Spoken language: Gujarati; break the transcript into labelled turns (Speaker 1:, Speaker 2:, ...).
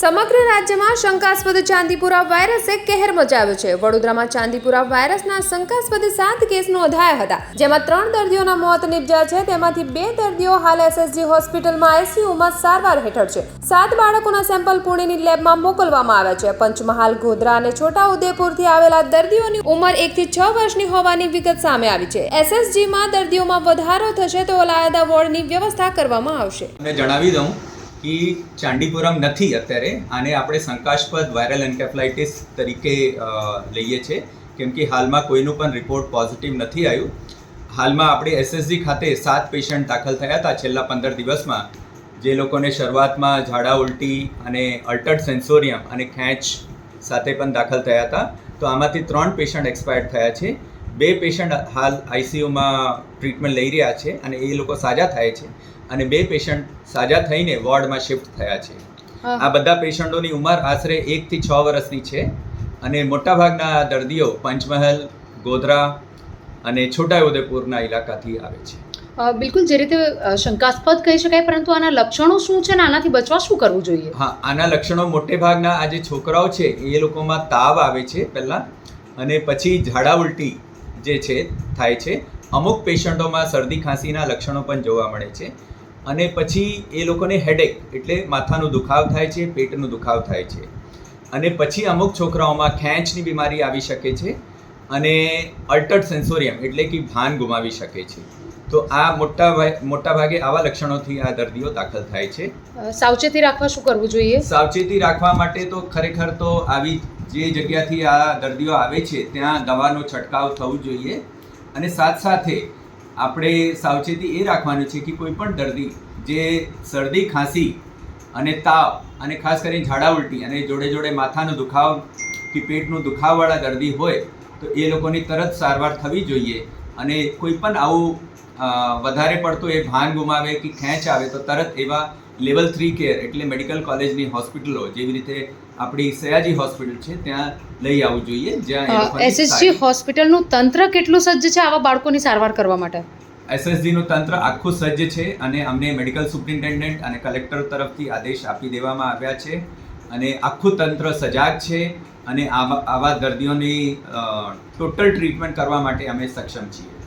Speaker 1: સમગ્ર રાજ્યમાં શંકાસ્પદ ચાંદીપુરા વાયરસે કહેર મચાવ્યો છે. વડોદરામાં ચાંદીપુરા વાયરસના શંકાસ્પદ સાત કેસ નોંધાયા હતા, જેમાં ત્રણ દર્દીઓના મોત નિપજ્યા છે. તેમાંથી બે દર્દીઓ હાલ એસએસજી હોસ્પિટલમાં આઈસીયુમાં સારવાર હેઠળ છે. સાત બાળકોના સેમ્પલ પુણેની લેબમાં મોકલવામાં આવ્યા છે. પંચમહાલ, ગોધરા અને છોટા ઉદેપુરથી આવેલા દર્દીઓની ઉંમર એકથી છ વર્ષની હોવાની વિગત સામે આવી છે. એસએસજીમાં દર્દીઓમાં વધારો થશે તો અલાયદા વોર્ડની વ્યવસ્થા કરવામાં આવશે.
Speaker 2: જણાવી દઉં કે ચાંડીપુરમ નથી અત્યારે. આને આપણે શંકાસ્પદ વાયરલ એન્કેફલાઇટિસ તરીકે લઈએ છીએ કેમ કે હાલમાં કોઈનું પણ રિપોર્ટ પોઝિટિવ નથી આવ્યું. હાલમાં આપણે એસએસજી ખાતે સાત પેશન્ટ દાખલ થયા હતા છેલ્લા પંદર દિવસમાં. જે લોકોને શરૂઆતમાં ઝાડા ઉલટી અને અલ્ટર્ડ સેન્સોરિયમ અને ખેંચ સાથે પણ દાખલ થયા હતા. તો આમાંથી ત્રણ પેશન્ટ એક્સપાયર્ડ થયા છે. બે પેશન્ટ હાલ આઈસીયુમાં ટ્રીટમેન્ટ લઈ રહ્યા છે અને એ લોકો સાજા થાય છે. અને બે પેશન્ટ સાજા થઈને વોર્ડમાં શિફ્ટ થયા છે. આ બધા પેશન્ટોની ઉંમર આશરે એકથી છ વર્ષની છે અને મોટાભાગના દર્દીઓ પંચમહાલ ગોધરા અને છોટાઉદેપુરના ઇલાકાથી આવે છે.
Speaker 3: બિલકુલ જે રીતે શંકાસ્પદ કહી શકાય પરંતુ આના લક્ષણો શું છે ને આનાથી બચવા શું કરવું જોઈએ?
Speaker 2: હા આના લક્ષણો મોટે ભાગના આ જે છોકરાઓ છે એ લોકોમાં તાવ આવે છે પહેલાં અને પછી ઝાડા ઉલટી જે છે થાય છે. અમુક પેશન્ટોમાં શરદી ખાંસીના લક્ષણો પણ જોવા મળે છે. અને પછી એ લોકોને હેડેક એટલે માથાનો દુખાવ થાય છે પેટનો દુખાવ થાય છે. અને પછી અમુક છોકરાઓમાં ખેંચની બીમારી આવી શકે છે અને અલ્ટર્ડ સેન્સોરિયમ એટલે કે ભાન ગુમાવી શકે છે. તો આ મોટા મોટા ભાગે આવા લક્ષણોથી આ દર્દીઓ દાખલ થાય છે.
Speaker 3: સાવચેતી રાખવા શું કરવું જોઈએ?
Speaker 2: સાવચેતી રાખવા માટે તો ખરેખર તો આવી જે જગ્યાથી આ દર્દીઓ આવે છે ત્યાં દવાનો છંટકાવ થવું જોઈએ. અને સાથ સાથે આપણે સાવચેતી એ રાખવાની છે કે કોઈ પણ દર્દી જે શરદી, ખાંસી અને તાવ અને ખાસ કરીને ઝાડા ઉલટી અને જોડે જોડે માથાનો દુખાવ કે પેટનો દુખાવવાળા દર્દી હોય તો એ લોકોની તરત સારવાર થવી જોઈએ. અને કોઈ પણ આવું વધારે પડતું એ ભાન ગુમાવે કે ખેંચ આવે તો તરત એવા લેવલ થ્રી કેર એટલે મેડિકલ કોલેજની હોસ્પિટલો જેવી રીતે આપણી સયાજી હોસ્પિટલ છે ત્યાં લઈ આવવું જોઈએ જ્યાં
Speaker 3: એસએસજી હોસ્પિટલનું તંત્ર કેટલું સજ્જ છે આવા બાળકોની સારવાર કરવા માટે?
Speaker 2: એસએસજીનું તંત્ર આખું સજ્જ છે અને અમને મેડિકલ સુપ્રિન્ટેન્ડન્ટ અને કલેક્ટર તરફથી આદેશ આપી દેવામાં આવ્યા છે. અને આખું તંત્ર સજાગ છે અને આવા દર્દીઓની ટોટલ ટ્રીટમેન્ટ કરવા માટે અમે સક્ષમ છીએ.